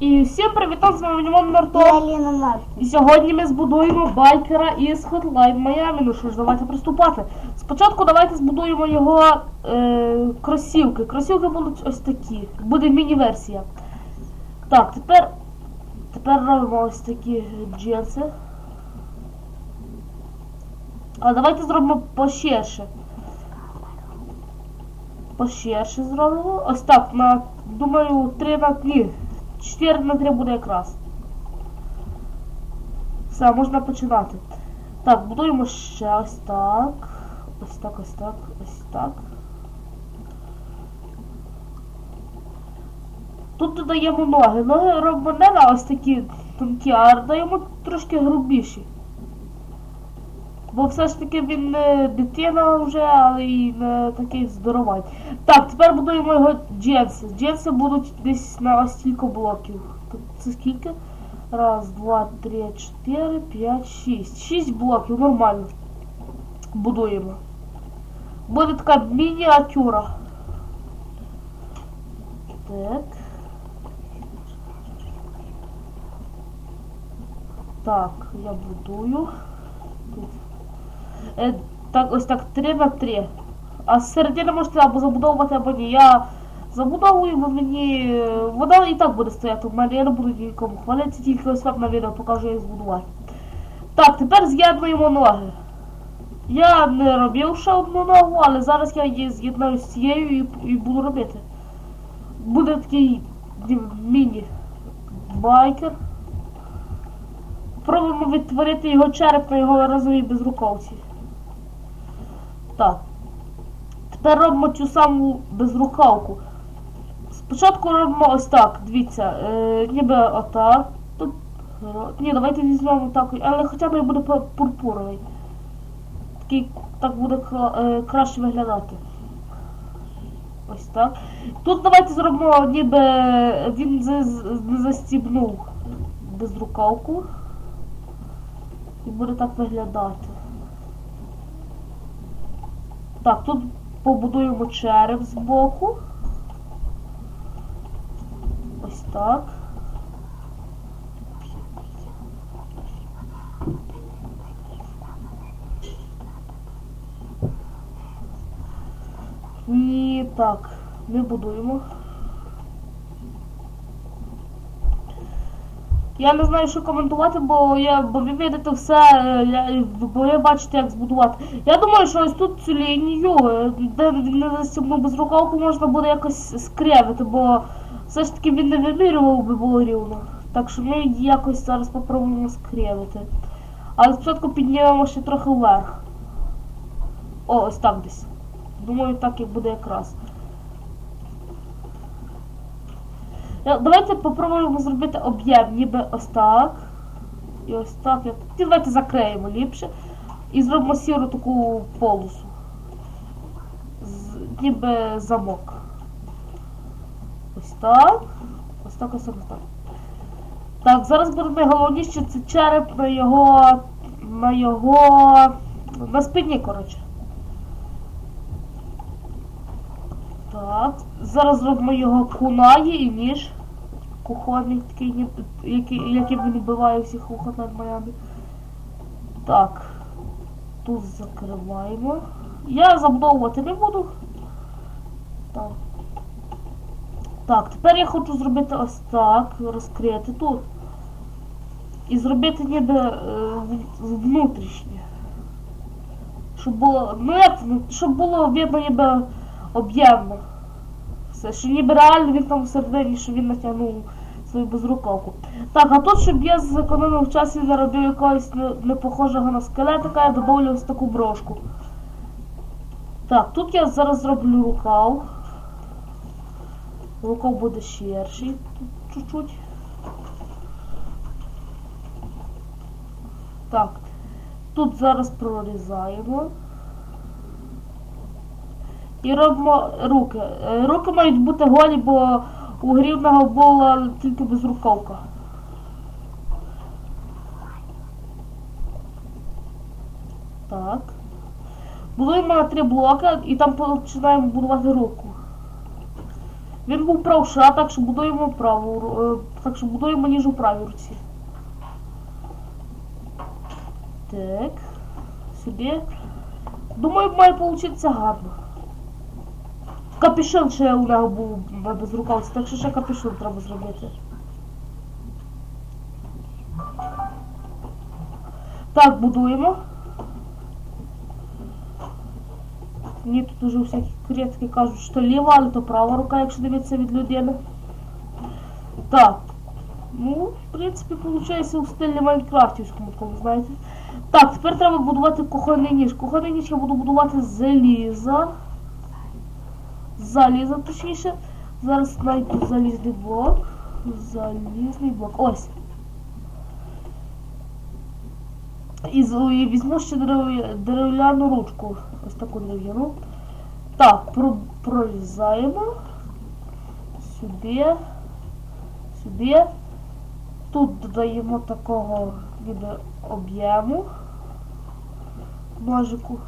І всім привітав з вами Я Ліна Марк. І сьогодні ми збудуємо байкера із Hotline Miami. Ну що ж, давайте приступати. Спочатку давайте збудуємо його е, кросівки. Кросівки будуть ось такі. Буде міні-версія. Так, тепер, тепер робимо ось такі джинси. А давайте зробимо поширше. Поширше зробимо. Ось так, на, думаю, 3 на 2. 4 на 3 буде якраз. Все, можна починати. Так, будуємо ще ось так. Ось так, ось так, ось так. Тут додаємо ноги. Ноги робимо не на ось такі тонкі, а даємо трошки грубіші. Бо все ж таки він не дитина вже, але і не такий здоровий. Так, тепер будуємо його джинси. Джинси будуть десь на стільки блоків. Це скільки? Раз, два, три, чотири, п'ять, шість. Шість блоків, нормально. Будуємо. Буде така мініатюра. Так. Так, я будую. Тут. Е, так, ось так, 3 на 3. А з середини можете або забудовувати, або ні. Я забудовую, бо мені. е, Вона і так буде стояти в мене, я не буду нікому хвалитися, тільки ось вам на відео покажу, як збудувати. Так, тепер з'єднуємо ноги. Я не робив ще одну ногу, але зараз я її з'єднаю з цією і, і буду робити. Буде такий міні-байкер. Пробуємо відтворити його череп на його разовій безруковці. Так. Тепер робимо цю саму безрукавку. Спочатку робимо ось так, дивіться, е, ніби отак. Тут. Ні, давайте візьмемо так, але хоча б буде пурпуровий. Такий так буде е, краще виглядати. Ось так. Тут давайте зробимо, ніби він не застібнув безрукавку. І буде так виглядати. Так, тут побудуємо череп збоку. Ось так. І так, ми будуємо. Я не знаю, що коментувати, бо я бо ви видите все, е, бо ви бачите, як збудувати. Я думаю, що ось тут цю лінію, е, де не застібнув без рукавку, можна буде якось скривити, бо все ж таки він не вимірював би було рівно. Так що ми якось зараз попробуємо скривити. Але спочатку піднімемо ще трохи вверх. О, ось так десь. Думаю, так і буде якраз. Е, Давайте попробуємо зробити об'єм, ніби ось так. І ось так. Ті давайте закриємо ліпше. І зробимо сіру таку полосу. З, ніби замок. Ось так. Ось так, ось так, ось так. Так, зараз буде найголовніше це череп на його. на його. на спині, коротше. Так, зараз зробимо його кунаї і ніж. Кухонний такий, який, яким він вбиває всіх у Хотель Майамі. Так. Тут закриваємо. Я забудовувати не буду. Так. Так, тепер я хочу зробити ось так, розкрити тут. І зробити ніби е, внутрішнє. Щоб було. Ну як, щоб було видно ніби об'ємно. Все, що ніби реально він там всередині, що він натягнув свою безрукавку. Так, а тут, щоб я зекономив час і не робив якогось не, не на скелетика, я додавлю ось таку брошку. Так, тут я зараз зроблю рукав. Рукав буде ширший тут чуть-чуть. Так, тут зараз прорізаємо. І робимо руки. Е, Руки мають бути голі, бо у грівного була тільки безрукавка. Так. Будуємо три блоки і там починаємо будувати руку. Він був правша, так що будуємо праву, е, так що будуємо ніж у правій руці. Так. Сюди. Думаю, має получитися гарно. Капюшон ще у нього був без рукавиці, так що ще капюшон треба зробити. Так, будуємо. Мені тут уже всякі кретки кажуть, що ліва, але то права рука, якщо дивитися від людини. Так. Ну, в принципі, виходить у стилі майнкрафтівському, такому, знаєте. Так, тепер треба будувати кухонний ніж. Кухонний ніж я буду будувати з заліза. З Заліза, точніше. Зараз знайду залізний блок. Залізний блок. Ось. І, і візьму ще дерев- дерев'яну ручку. Ось таку дерев'яну. Так, про, прорізаємо. Сюди. Сюди. Тут додаємо такого ніби об'єму. Ножику.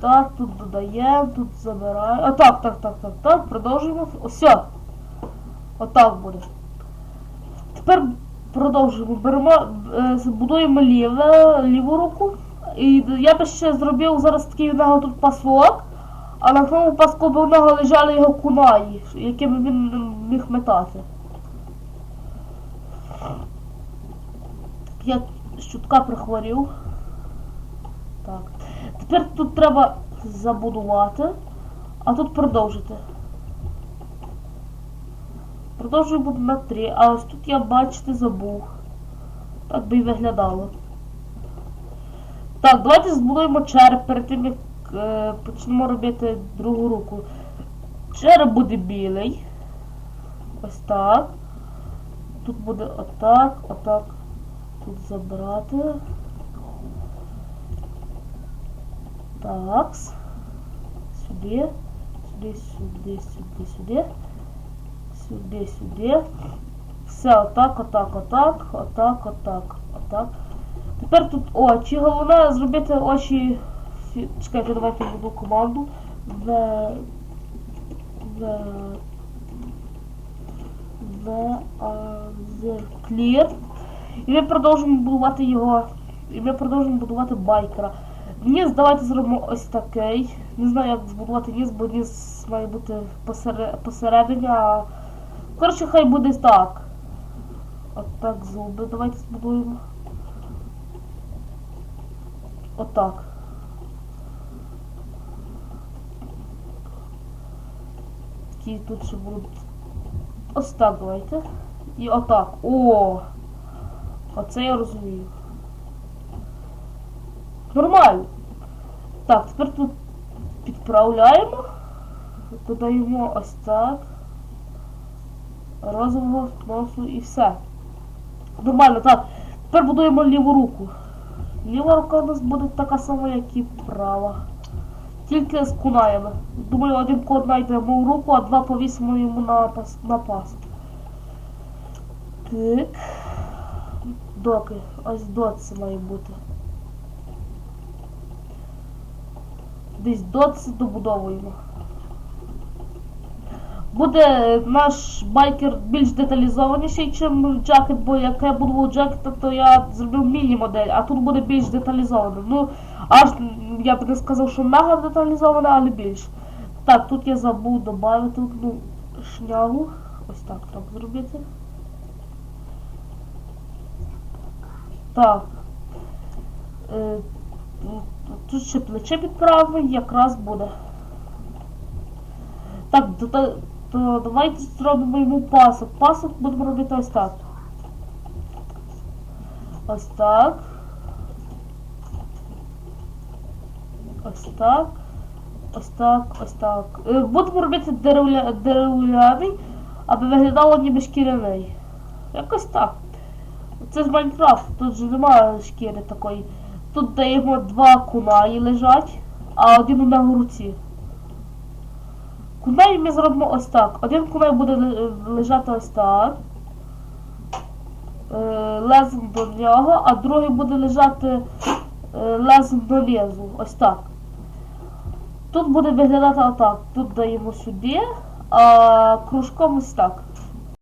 Так, тут додаємо, тут забираємо. А так, так, так, так, так. Продовжуємо. Все. Отак буде. Тепер продовжуємо. Беремо, е, будуємо ліве, ліву руку. І я би ще зробив зараз такий у нього тут пасок, а на тому паску б у нього лежали його кунаї, якими він міг метати. Я щутка прихворів. Так. Тепер тут треба забудувати, а тут продовжити. Продовжую буду на 3, а ось тут я, бачите, забув. Так би і виглядало. Так, давайте збудуємо череп перед тим, як е, почнемо робити другу руку. Череп буде білий. Ось так. Тут буде отак, отак. Тут забрати. Такс. Сюди. Сюди, сюди, сюди, сюди. Сюди, сюди. Все, отак, отак, отак, отак, отак, отак. Тепер тут очі. Головне зробити очі. Чекайте, давайте буду команду. В. В. В. З. Clear. І ми продовжимо будувати його. І ми продовжимо будувати байкера. Ніс давайте зробимо ось такий. Не знаю, як збудувати ніс, бо ніс має бути посере- посередині, а. Коротше, хай буде так. Отак зуби давайте збудуємо. Отак. Такі тут ще будуть. Ось так давайте. І отак. О! Оце я розумію. Нормально. Так, тепер тут підправляємо. Додаємо ось так. Розового носу і все. Нормально, так. Тепер будуємо ліву руку. Ліва рука у нас буде така сама, як і права. Тільки з кунаями. Думаю, один код знайдемо в руку, а два повісимо йому на пас. На пас. Так. Доки. Ось дот це має бути. Десь дот добудовуємо. Буде наш байкер більш деталізованіший, ніж джакет, бо як я будував джакет, то я зробив міні-модель, а тут буде більш деталізовано. Ну, аж я б не сказав, що мега деталізоване, але більш. Так, тут я забув додати одну шнягу. Ось так треба зробити. Так. Е, тут ще плече підправи якраз буде. Так, то, то, то давайте зробимо йому пасок. Пасок будемо робити ось так. Ось так. Ось так. Ось так, ось так. Е, Будемо робити деревля... дерев'яний, аби виглядало ніби шкіряний. Якось так. Це з Майнкрафт, тут же немає шкіри такої. Тут даємо два кунаї лежать, а один у нього в руці. Кунай ми зробимо ось так. Один кунай буде лежати ось так. Е, Лезом до нього, а другий буде лежати е, лезом до лезу. Ось так. тут буде виглядати отак. Тут даємо сюди, а кружком ось так.